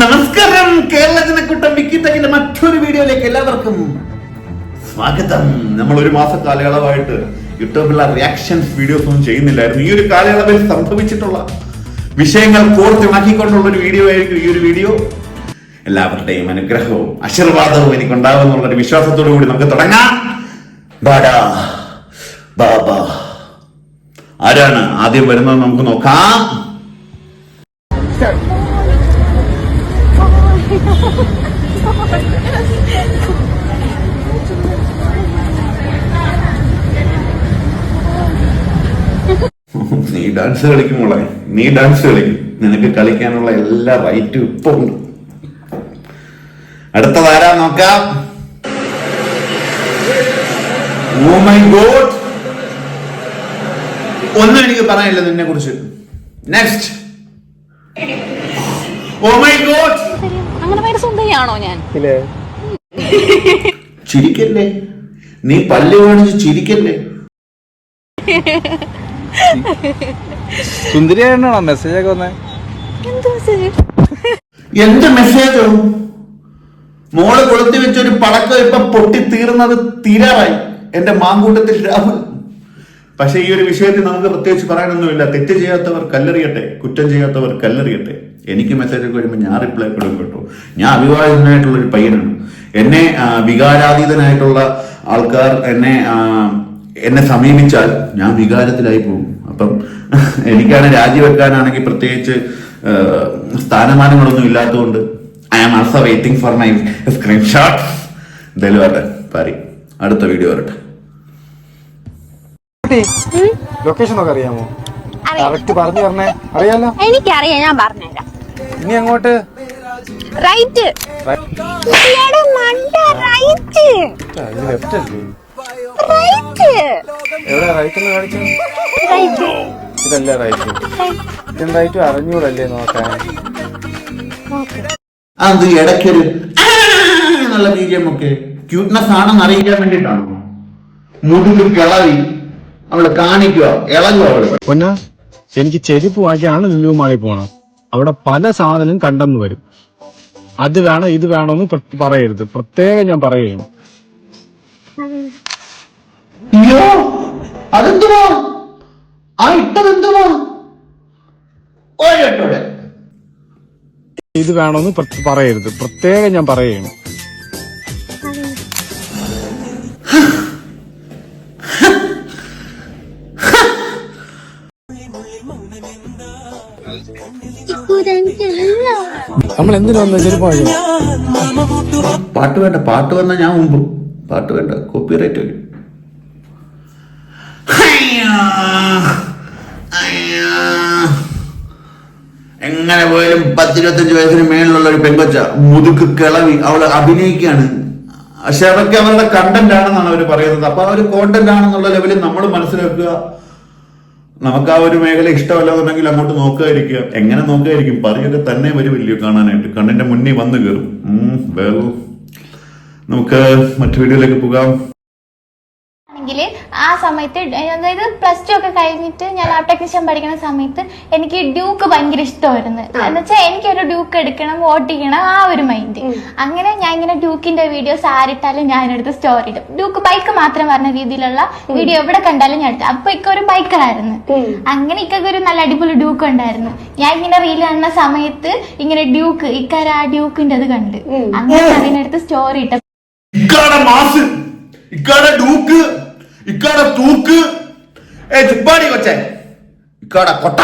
നമസ്കാരം. കേരള ജനക്കൂട്ടം വിക്കിത്തകിന്റെ മറ്റൊരു വീഡിയോയിലേക്ക് എല്ലാവർക്കും സ്വാഗതം. നമ്മൾ ഒരു മാസ കാലയളവായിട്ട് യൂട്യൂബിലുള്ള റിയാക്ഷൻസ് വീഡിയോസ് ഒന്നും ചെയ്യുന്നില്ലായിരുന്നു. ഈ ഒരു കാലയളവിൽ സംഭവിച്ചിട്ടുള്ള വിഷയങ്ങൾ കോർത്തിണക്കിക്കൊണ്ടുള്ള ഒരു വീഡിയോ ആയിരിക്കും ഈ ഒരു വീഡിയോ എല്ലാവരുടെയും അനുഗ്രഹവും ആശീർവാദവും എനിക്ക് ഉണ്ടാവും ഒരു വിശ്വാസത്തോടു കൂടി നമുക്ക് തുടങ്ങാം. ബാഡാ ബാബാ. ആരാണ് ആദ്യം വരുന്നത് നമുക്ക് നോക്കാം. നീ ഡാൻസ് കളിക്കും മോളെ. നീ ഡാൻസ് കളിക്കും. നിനക്ക് കളിക്കാനുള്ള എല്ലാ റൈറ്റും ഇപ്പൊ ഉണ്ട്. അടുത്തതാരാ നോക്കാം? ഓ മൈ ഗോഡ് ഒന്നും എനിക്ക് പറയാനില്ല നിന്നെ കുറിച്ച് നെക്സ്റ്റ് ഓ മൈ ഗോഡ് അങ്ങനെ ഭയങ്കര സുന്ദരിയാണോ ഞാൻ? ചിരിക്കല്ലേ? നീ പല്ല് കാണിച്ച് ചിരിക്കല്ലേ? സുന്ദരിയാണോ മെസ്സേജ് ഒക്കെ വന്നേ? എന്ത് മെസ്സേജോ മോൾ കൊളുത്തി വെച്ച ഒരു പടക്കം ഇപ്പൊ പൊട്ടി തീർന്നത് തീരാറായി. എന്റെ മാങ്കൂട്ടത്തിൽ രാഹുൽ. പക്ഷെ ഈ ഒരു വിഷയത്തിൽ നമുക്ക് പ്രത്യേകിച്ച് പറയാനൊന്നുമില്ല. തെറ്റ് ചെയ്യാത്തവർ കല്ലെറിയട്ടെ കുറ്റം ചെയ്യാത്തവർ കല്ലെറിയട്ടെ. എനിക്ക് മെസ്സേജ് ഒക്കെ വരുമ്പോൾ ഞാൻ റിപ്ലൈ കൊടുക്കും കേട്ടോ. ഞാൻ അവിവാഹിതനായിട്ടുള്ള ഒരു പയ്യനാണ്. എന്നെ വികാരാതീതനായിട്ടുള്ള ആൾക്കാർ എന്നെ എന്നെ സമീപിച്ചാൽ ഞാൻ വികാരത്തിലായി പോകും. അപ്പം എനിക്കാണ് രാജിവെക്കാനാണെങ്കിൽ പ്രത്യേകിച്ച് സ്ഥാനമാനങ്ങളൊന്നും ഇല്ലാത്തതുകൊണ്ട് I am also waiting for my screenshot എന്തായാലും വരട്ടെ പാരി അടുത്ത വീഡിയോ വരട്ടെ. ലൊക്കേഷൻ ഒക്കെ അറിയാമോ? അറിയാം. കറക്റ്റ് പറഞ്ഞു പറഞ്ഞേ അറിയാലോ? എനിക്കറിയാം ഞാൻ പറഞ്ഞുതരാം. ഇനി അങ്ങോട്ട്. റൈറ്റ്. മണ്ട റൈറ്റ്. ലെഫ്റ്റ് അല്ലേ? റൈറ്റ്. എവിടെ റൈറ്റ് എന്ന് കാണിച്ചു റൈറ്റ് റൈറ്റ്. ഇതും റൈറ്റും അറിഞ്ഞൂടല്ലേ നോക്കാൻ. അത് ഇടയ്ക്കൊരു നല്ല എന്നുള്ള ബീജിയം ഒക്കെ ക്യൂട്ട്നെസ് ആണെന്ന് അറിയിക്കാൻ വേണ്ടിട്ടാണ് മുടിലും കിളവി അവൾ കാണിക്കുക ഇളകുക അവൾ. എനിക്ക് ചെരുപ്പ് വാങ്ങിയാണ് ലുലുവുമായി പോണം. അവിടെ പല സാധനം കണ്ടെന്ന് വരും. അത് വേണം ഇത് വേണമെന്ന് പറയരുത്. പ്രത്യേകം ഞാൻ പറയുകയും അതെന്തുവാ? ആ ഇത് വേണമെന്ന് പറയരുത്. പ്രത്യേകം ഞാൻ പറയുകയും നമ്മൾ എന്തിനു വന്ന ചെരുപ്പ് പാട്ട് വേണ്ട പാട്ട് വന്നാൽ ഞാൻ മുമ്പ്. പാട്ട് വേണ്ട കോപ്പിറൈറ്റ് വരും. അയ്യോ, അയ്യോ. എങ്ങനെ പോയാലും പത്തിരുപത്തഞ്ച് വയസ്സിന് മേളിലുള്ള ഒരു പെങ്കൊച്ച മുതുക്ക് കിളവി അവൾ അഭിനയിക്കുകയാണ്. പക്ഷെ അതൊക്കെ അവരുടെ കണ്ടന്റ് ആണെന്നാണ് അവർ പറയുന്നത്. അപ്പൊ ആ ഒരു കോണ്ടന്റ് ആണെന്നുള്ള ലെവലിൽ നമ്മൾ മനസ്സിലാക്കുക നമുക്ക് ആ ഒരു മേഖല ഇഷ്ടമല്ലാന്നുണ്ടെങ്കിൽ അങ്ങോട്ട് നോക്കുകയായിരിക്കുക എങ്ങനെ നോക്കുകയായിരിക്കും പറയൊക്കെ തന്നെ വരുമല്ലോ കാണാനായിട്ട്. കണ്ണിന്റെ മുന്നിൽ വന്നു കയറും. well, നമുക്ക് മറ്റു വീഡിയോയിലേക്ക് പോകാം. ആണെങ്കിൽ ആ സമയത്ത് അതായത് പ്ലസ് ടു ഒക്കെ കഴിഞ്ഞിട്ട് ഞാൻ ലാബ് ടെക്നീഷ്യൻ പഠിക്കുന്ന സമയത്ത് എനിക്ക് ഡ്യൂക്ക് ഭയങ്കര ഇഷ്ടമായിരുന്നു. എന്ന് വെച്ചാൽ എനിക്കൊരു ഡ്യൂക്ക് എടുക്കണം ഓട്ടിക്കണം ആ ഒരു മൈൻഡ് അങ്ങനെ ഞാൻ ഇങ്ങനെ ഡ്യൂക്കിന്റെ വീഡിയോസ് ആരിട്ടാലും ഞാൻ എടുത്ത് സ്റ്റോറി ഇടും. ഡ്യൂക്ക് ബൈക്ക് മാത്രം പറഞ്ഞ രീതിയിലുള്ള വീഡിയോ എവിടെ കണ്ടാലും ഞാൻ എടുത്തു. അപ്പൊ ഇക്ക ഒരു ബൈക്കറായിരുന്നു അങ്ങനെ ഇക്കൊക്കെ ഒരു നല്ല അടിപൊളി ഡ്യൂക്ക് ഉണ്ടായിരുന്നു. ഞാൻ ഇങ്ങനെ റീൽ കാണുന്ന സമയത്ത് ഇങ്ങനെ ഡ്യൂക്ക് ഇക്കാര ആ ഡ്യൂക്കിന്റെ അത് കണ്ട് അങ്ങനെ അതിനടുത്ത് സ്റ്റോറി ഇട്ട ഇക്കാടെ മാസ് ഇക്കാടെ ഡൂക്ക് ഇക്കാടെ തൂക്ക്. ഏ ചുപ്പാടി കൊച്ചേ. ഇക്കാടെ കൊട്ട.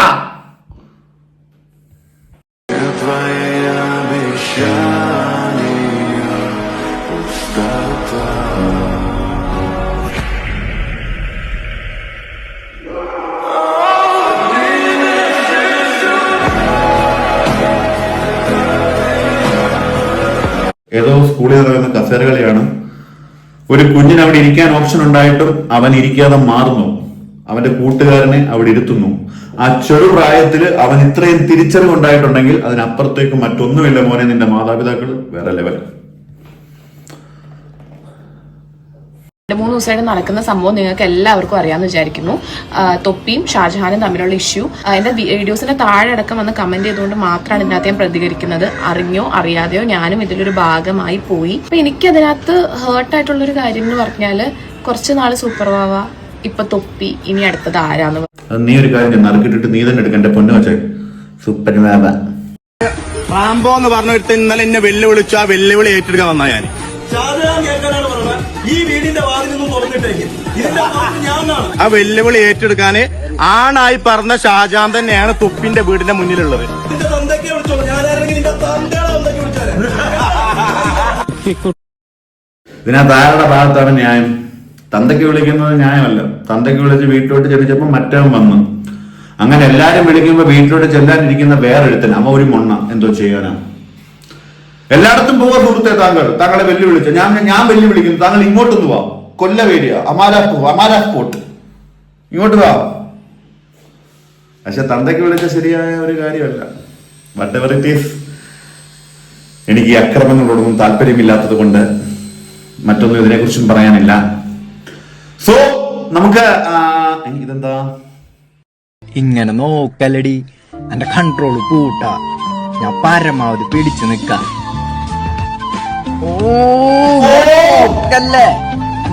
ഏതോ സ്കൂളിൽ നടക്കുന്ന കസേരകളിയാണ് ഒരു കുഞ്ഞിന് അവിടെ ഇരിക്കാൻ ഓപ്ഷൻ ഉണ്ടായിട്ടും അവൻ ഇരിക്കാതെ മാറുന്നു. അവന്റെ കൂട്ടുകാരനെ അവിടെ ഇരുത്തുന്നു. ആ ചെറുപ്രായത്തിൽ അവൻ ഇത്രയും തിരിച്ചറിവ് ഉണ്ടായിട്ടുണ്ടെങ്കിൽ അതിനപ്പുറത്തേക്ക് മറ്റൊന്നുമില്ല മോനെ നിന്റെ മാതാപിതാക്കൾ. വേറെ ലെവൽ രണ്ട് മൂന്ന് ദിവസമായിട്ട് നടക്കുന്ന സംഭവം നിങ്ങൾക്ക് എല്ലാവർക്കും അറിയാമെന്ന് വിചാരിക്കുന്നു. തൊപ്പിയും ഷാജഹാനും തമ്മിലുള്ള ഇഷ്യൂ എന്റെ വീഡിയോസിന്റെ താഴെ അടക്കം വന്ന് കമന്റ് ചെയ്തുകൊണ്ട് മാത്രമാണ് ഇതിനകത്ത് ഞാൻ പ്രതികരിക്കുന്നത്. അറിഞ്ഞോ അറിയാതെയോ ഞാനും ഇതിലൊരു ഭാഗമായി പോയി. അപ്പൊ എനിക്ക് അതിനകത്ത് ഹേർട്ട് ആയിട്ടുള്ള ഒരു കാര്യം എന്ന് പറഞ്ഞാൽ കുറച്ച് നാൾ സൂപ്പർ വാവ ഇപ്പൊ തൊപ്പി ഇനി അടുത്തത് ആരാന്ന് നീ ഒരു കാര്യം നറുക്കിട്ടിട്ട് നീ തന്നെ എടുക്കണ്ട പൊന്നു വെച്ചേ സൂപ്പർ ബാബ റാംബോ എന്ന് പറഞ്ഞ ഒരുത്തൻ ഇന്നലെ എന്നെ വെല്ലുവിളിച്ചു ആ വെല്ലുവിളി ഏറ്റെടുക്കാൻ വന്നാ ഞാൻ ഈ വീടിന്റെ ആ വെല്ലുവിളി ഏറ്റെടുക്കാന് ആണായി പറഞ്ഞ ഷാജാൻ തന്നെയാണ് തുപ്പിന്റെ വീടിന്റെ മുന്നിലുള്ളത്. ഇതിനകത്ത് ആരുടെ ഭാഗത്താണ് ന്യായം? തന്തയ്ക്ക് വിളിക്കുന്നത് ന്യായമല്ല. തന്തയ്ക്ക് വിളിച്ച് വീട്ടിലോട്ട് ചെന്നിച്ചപ്പോ മറ്റവൻ വന്നു. അങ്ങനെ എല്ലാരും വിളിക്കുമ്പോ വീട്ടിലോട്ട് ചെല്ലാനിരിക്കുന്ന വേറൊരുത്തൻ അമ്മ ഒരു മൊണ്ണ. എന്തോ ചെയ്യാനാ? എല്ലായിടത്തും പോവാ സുഹൃത്തെ താങ്കൾ. താങ്കളെ വെല്ലുവിളിച്ച. ഞാൻ ഞാൻ വെല്ലുവിളിക്കുന്നു. താങ്കൾ ഇങ്ങോട്ടൊന്ന് വാ കൊല്ലവേരിയ അമാരാ അമാരാ സ്പോട്ട്. ഇങ്ങോട്ട് വാ. പക്ഷെ തന്തയ്ക്ക് വിളിച്ച ശരിയായ ഒരു കാര്യമല്ല. വട്ട് എവർ ഇറ്റ് ഈസ് എനിക്ക് ഈ അക്രമങ്ങളോടൊന്നും താല്പര്യമില്ലാത്തത് കൊണ്ട് മറ്റൊന്നും ഇതിനെക്കുറിച്ചും പറയാനില്ല. സോ നമുക്ക് ഇതെന്താ? ഇങ്ങനെ നോക്കലടി. എന്റെ കൺട്രോൾ പൂട്ട. ഞാൻ പരമാവധി പിടിച്ചു നിൽക്കാം. ഓ നോക്കല്ലേ?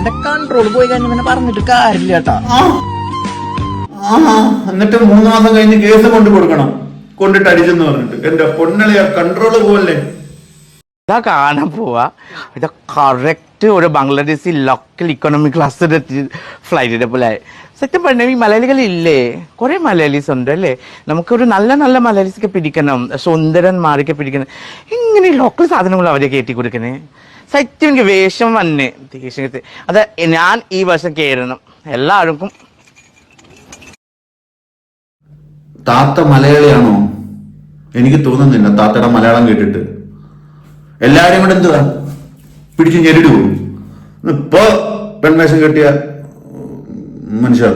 എന്റെ കൺട്രോൾ പോയി കഴിഞ്ഞ പിന്നെ പറഞ്ഞിട്ട് കാര്യമില്ല കേട്ടാ. ആ. എന്നിട്ട് മൂന്ന് മാസം കഴിഞ്ഞ് കേസ് കൊണ്ടു കൊടുക്കണം. കൊണ്ടിട്ട് അടിച്ചെന്ന് പറഞ്ഞിട്ട്. എന്റെ പൊന്നളിയ കൺട്രോൾ പോവല്ലേ? ഇതാ കാണാൻ പോവാ. ഇത് കറക്റ്റ് ഒരു ബംഗ്ലാദേശി ലോക്കൽ ഇക്കോണമി ക്ലാസ് ഫ്ലൈറ്റിന്റെ പോലെ. സത്യം പറഞ്ഞ ഈ മലയാളികളില്ലേ കുറെ മലയാളീസ് ഉണ്ട് അല്ലേ? നമുക്കൊരു നല്ല നല്ല മലയാളീസൊക്കെ പിടിക്കണം സുന്ദരന്മാരൊക്കെ പിടിക്കണം. ഇങ്ങനെ ലോക്കൽ സാധനങ്ങൾ അവരെ കയറ്റി കൊടുക്കണേ? സത്യം എനിക്ക് വേഷം വന്നേ ദേഷ്യം അത് ഞാൻ ഈ വർഷം കയറണം എല്ലാവർക്കും താത്ത മലയാളിയാണോ? എനിക്ക് തോന്നുന്നില്ല താത്തയുടെ മലയാളം കേട്ടിട്ട്. എല്ലാരും കൂടെ എന്തുവാ? പിടിച്ച് പോകും ഇപ്പൊ പെൺവേഷം കെട്ടിയ മനുഷ്യർ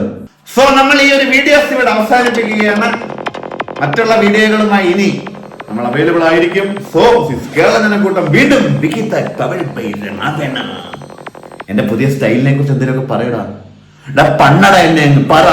സോ നമ്മൾ ഈ ഒരു വീഡിയോസ് ഇവിടെ അവസാനിപ്പിക്കുകയാണ്. മറ്റുള്ള വീഡിയോകളുമായി ഇനി നമ്മൾ അവൈലബിൾ ആയിരിക്കും. സോ കേരള കൂട്ടം. വീണ്ടും വികിത്ത തമിഴ് എന്റെ പുതിയ സ്റ്റൈലിനെ കുറിച്ച് എന്തെങ്കിലുമൊക്കെ പറയടാ. പണ്ണട എന്നെ പറ.